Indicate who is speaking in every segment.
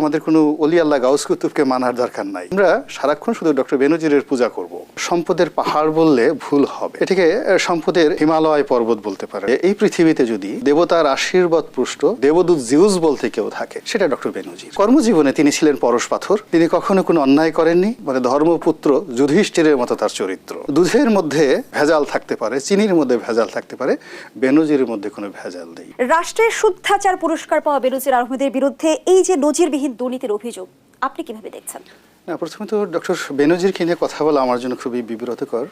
Speaker 1: আমাদের কোনো অলি আল্লাহ গাউস কুতুবকে মানার দরকার নাই। আমরা সারাক্ষণ শুধু ডক্টর বেনজিরের পূজা করব। সম্পদের পাহাড় বললে ভুল হবে। এটাকে সম্পদের হিমালয় পর্বত বলতে পারে। এই পৃথিবীতে যদি দেবতার আশীর্বাদ পুষ্ট দেবদূত জিউস বলতে কেউ থাকে, সেটা ডক্টর বেনজির। কর্মজীবনে তিনি ছিলেন পরশ পাথর। তিনি কখনো কোনো অন্যায় করেননি মানে ধর্মপুত্র যুধিষ্ঠিরের মতো তার চরিত্র। দুধের মধ্যে ভেজাল থাকতে পারে, চিনির মধ্যে ভেজাল থাকতে পারে, বেনজিরের মধ্যে কোনো ভেজাল নেই।
Speaker 2: রাষ্ট্রের শুদ্ধাচার পুরস্কার পাওয়া বেনজির আহমেদের বিরুদ্ধে এই যে নজিরবিহীন দুর্নীতির অভিযোগ। আপনি কীভাবে দেখছেন?
Speaker 1: না, প্রথমে তো ডক্টর বেনজিরকে নিয়ে কথা বলা আমার জন্য খুবই বিব্রতকর,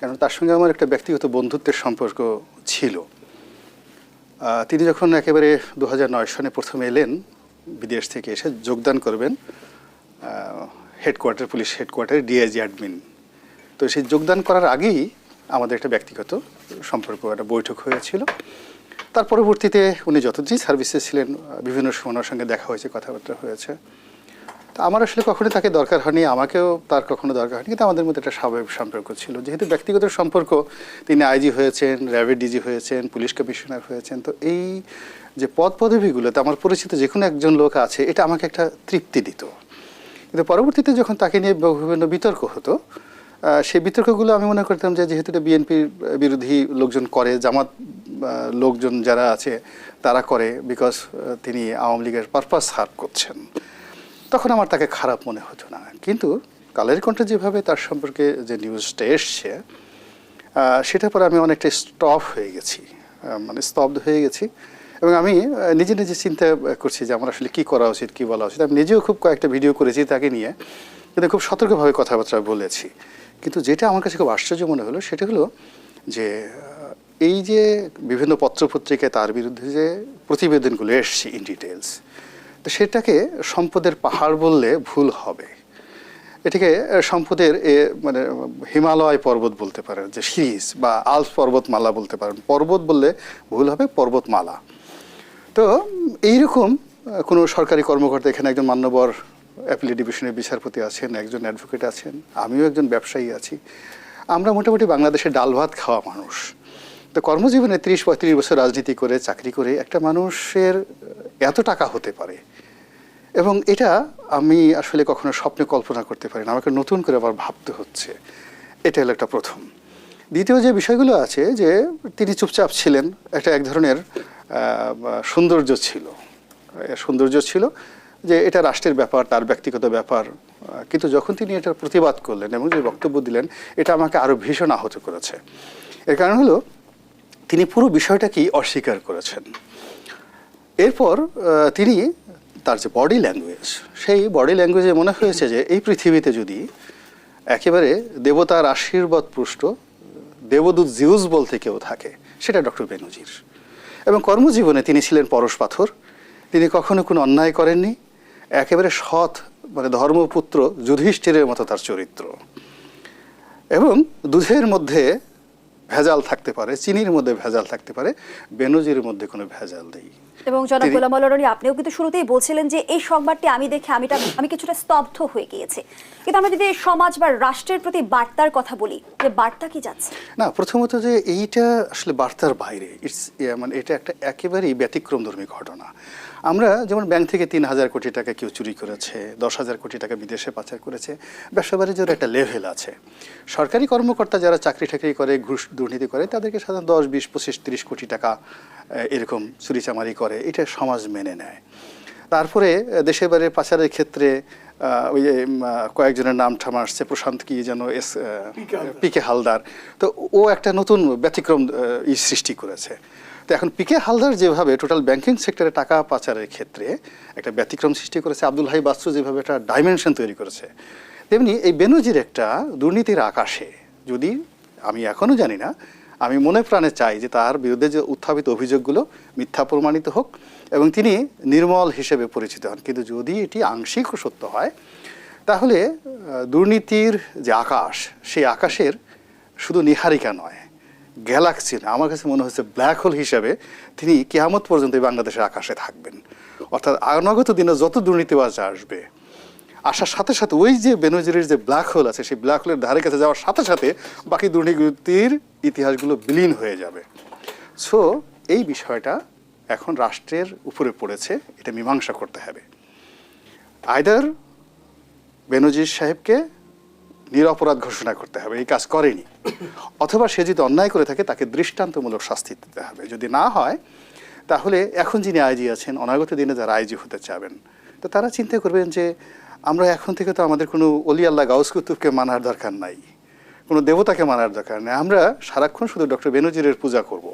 Speaker 1: কারণ তার সঙ্গে আমার একটা ব্যক্তিগত বন্ধুত্বের সম্পর্ক ছিল। তিনি যখন একেবারে দু সনে প্রথমে এলেন, বিদেশ থেকে এসে যোগদান করবেন হেডকোয়ার্টার, পুলিশ হেডকোয়ার্টারে ডিআইজি অ্যাডমিন। তো সেই যোগদান করার আগেই আমাদের একটা ব্যক্তিগত সম্পর্ক, একটা বৈঠক হয়েছিল। তার পরবর্তীতে উনি যতদিন সার্ভিসে ছিলেন বিভিন্ন সময় ওনার সঙ্গে দেখা হয়েছে, কথাবার্তা হয়েছে। তা আমার আসলে কখনোই তাকে দরকার হয়নি, আমাকেও তার কখনো দরকার হয়নি, কিন্তু আমাদের মধ্যে একটা স্বাভাবিক সম্পর্ক ছিল। যেহেতু ব্যক্তিগত সম্পর্ক, তিনি আইজি হয়েছেন র্যাবের ডিজি হয়েছেন, পুলিশ কমিশনার হয়েছেন, তো এই যে পদ পদবিগুলোতে আমার পরিচিত যে কোনো একজন লোক আছে, এটা আমাকে একটা তৃপ্তি দিত। কিন্তু পরবর্তীতে যখন তাকে নিয়ে বিভিন্ন বিতর্ক হতো সেই বিতর্কগুলো আমি মনে করতাম যে যেহেতু এটা বিএনপির বিরোধী লোকজন করে, জামাত লোকজন যারা আছে তারা করে বিকজ তিনি আওয়ামী লীগের পারপাস সার্ভ করছেন। তখন আমার তাকে খারাপ মনে হতো না। কিন্তু কালের কণ্ঠে যেভাবে তার সম্পর্কে যে নিউজটা এসছে সেটার পরে আমি অনেকটা স্টপ হয়ে গেছি। মানে স্তব্ধ হয়ে গেছি। এবং আমি নিজে নিজে চিন্তা করছি যে আমার আসলে কী করা উচিত, কী বলা উচিত। আমি নিজেও খুব কয়েকটা ভিডিও করেছি তাকে নিয়ে। কিন্তু খুব সতর্কভাবে কথাবার্তা বলেছি। কিন্তু যেটা আমার কাছে খুব আশ্চর্য মনে হলো সেটা হলো যে এই যে বিভিন্ন পত্রপত্রিকায় তার বিরুদ্ধে যে প্রতিবেদনগুলো এসছে ইন ডিটেলস তো সেটাকে সম্পদের পাহাড় বললে ভুল হবে। এটাকে সম্পদের এ, মানে হিমালয় পর্বত বলতে পারেন যে সিরিজ বা আলস পর্বতমালা বলতে পারেন। পর্বত বললে ভুল হবে পর্বতমালা। তো এইরকম কোনো সরকারি কর্মকর্তা এখানে একজন মান্যবর অ্যাপিলেট ডিভিশনের বিচারপতি আছেন, একজন অ্যাডভোকেট আছেন, আমিও একজন ব্যবসায়ী আছি। আমরা মোটামুটি বাংলাদেশে ডাল ভাত খাওয়া মানুষ। তো কর্মজীবনে ত্রিশ পঁয়ত্রিশ বছর রাজনীতি করে, চাকরি করে একটা মানুষের এত টাকা হতে পারে। এবং এটা আমি আসলে কখনো স্বপ্নে কল্পনা করতে পারি না আমাকে নতুন করে আবার ভাবতে হচ্ছে। এটা হলো একটা প্রথম। দ্বিতীয় যে বিষয়গুলো আছে, যে তিনি চুপচাপ ছিলেন, একটা এক ধরনের সৌন্দর্য ছিল। সৌন্দর্য ছিল যে এটা রাষ্ট্রের ব্যাপার, তার ব্যক্তিগত ব্যাপার। কিন্তু যখন তিনি এটার প্রতিবাদ করলেন এবং যে বক্তব্য দিলেন, এটা আমাকে আরও ভীষণ আহত করেছে। এর কারণ হলো, তিনি পুরো বিষয়টাকেই অস্বীকার করেছেন। এরপর তিনি তার যে বডি ল্যাঙ্গুয়েজ সেই বডি ল্যাঙ্গুয়েজে মনে হয়েছে যে এই পৃথিবীতে যদি একেবারে দেবতার আশীর্বাদ পুষ্ট, দেবদূত জিউস বলতে কেউ থাকে, সেটা ডক্টর বেনজির। এবং কর্মজীবনে তিনি ছিলেন পরশ পাথর। তিনি কখনো কোনো অন্যায় করেননি। একেবারে সৎ মানে ধর্মপুত্র যুধিষ্ঠিরের মতো তার চরিত্র। এবং দুধের মধ্যে ভেজাল থাকতে পারে চিনির মধ্যে ভেজাল থাকতে পারে বেনজির মধ্যে কোনো ভেজাল নেই।
Speaker 2: এবং জনাব গোলাম আল্লাহ আপনিও কিন্তু শুরুতেই বলছিলেন যে এই সংবাদটি আমি দেখে আমিটা আমি কিছুটা স্তব্ধ হয়ে গিয়েছি। কিন্তু আমরা যদি সমাজ বা রাষ্ট্রের প্রতি বার্তার কথা বলি যে বার্তা কি যাচ্ছে?
Speaker 1: না প্রথমত যে এইটা আসলে বার্তার বাইরে। ইটস মানে এটা একটা একেবারেই ব্যতিক্রমধর্মী ঘটনা। আমরা যেমন ব্যাংক থেকে তিন হাজার কোটি টাকা কেউ চুরি করেছে, দশ হাজার কোটি টাকা বিদেশে পাচার করেছে, ব্যবসা বাণিজ্যের একটা লেভেল আছে। সরকারি কর্মকর্তা যারা চাকরি টাকরি করে, ঘুষ দুর্নীতি করে, তাদেরকে সাধারণত দশ, বিশ, পঁচিশ, তিরিশ কোটি টাকা এরকম চুরিচামারি করে। এটা সমাজ মেনে নেয়। তারপরে, দেশের বাইরে পাচারের ক্ষেত্রে ওই কয়েকজনের নাম ঠাম আসছে প্রশান্ত কি যেন এস পিকে হালদার। তো ও একটা নতুন ব্যতিক্রম ই সৃষ্টি করেছে। তো এখন পিকে হালদার যেভাবে টোটাল ব্যাংকিং সেক্টরে টাকা পাচারের ক্ষেত্রে একটা ব্যতিক্রম সৃষ্টি করেছে আব্দুল হাই বাস্তু যেভাবে একটা ডাইমেনশন তৈরি করেছে তেমনি এই বেনজির একটা দুর্নীতির আকাশে যদি আমি এখনও জানি না আমি মনে প্রাণে চাই যে তার বিরুদ্ধে যে উত্থাপিত অভিযোগগুলো মিথ্যা প্রমাণিত হোক এবং তিনি নির্মল হিসেবে পরিচিত হন। কিন্তু যদি এটি আংশিক সত্য হয়, তাহলে দুর্নীতির যে আকাশ, সেই আকাশের শুধু নিহারিকা নয়, গ্যালাক্সি না আমার কাছে মনে হচ্ছে ব্ল্যাক হোল হিসাবে তিনি কেয়ামত পর্যন্ত বাংলাদেশের আকাশে থাকবেন। অর্থাৎ অনাগত দিনে যত দুর্নীতিবাজ আসবে আসার সাথে সাথে ওই যে বেনজিরের যে ব্ল্যাক হোল আছে, সেই ব্ল্যাক হোলের ধারে কাছে যাওয়ার সাথে সাথে বাকি দুর্নীতির ইতিহাসগুলো বিলীন হয়ে যাবে। সো এই বিষয়টা এখন রাষ্ট্রের উপরে পড়েছে, এটা মীমাংসা করতে হবে। আইদার বেনজির সাহেবকে নিরপরাধ ঘোষণা করতে হবে, এই কাজ করেনি, অথবা সে যদি অন্যায় করে থাকে, তাকে দৃষ্টান্তমূলক শাস্তি দিতে হবে। যদি না হয়, তাহলে এখন যিনি আইজি আছেন, অনাগত দিনে যারা আইজি হতে চাবেন, তো তারা চিন্তা করবেন যে আমরা এখন থেকে তো আমাদের কোনো অলি আল্লাহ গাউস কুতুবকে মানার দরকার নাই, কোনো দেবতাকে মানার দরকার নেই। আমরা সারাক্ষণ শুধু ডক্টর বেনজিরের পূজা করব।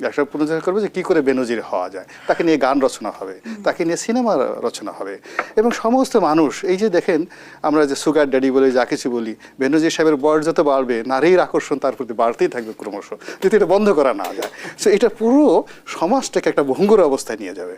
Speaker 1: একটা পূজা করব যে কী করে বেনজির হওয়া যায়। তাকে নিয়ে গান রচনা হবে, তাকে নিয়ে সিনেমা রচনা হবে। এবং সমস্ত মানুষ, এই যে দেখেন, আমরা যে সুগার ড্যাডি বলে, যা কিছু বলি, বেনজির সাহেবের বয়স যত বাড়বে, নারীর আকর্ষণ তার প্রতি বাড়তেই থাকবে ক্রমশ। যদি এটা বন্ধ করা না যায় সো এটা পুরো সমাজটাকে একটা ভঙ্গুর অবস্থায় নিয়ে যাবে।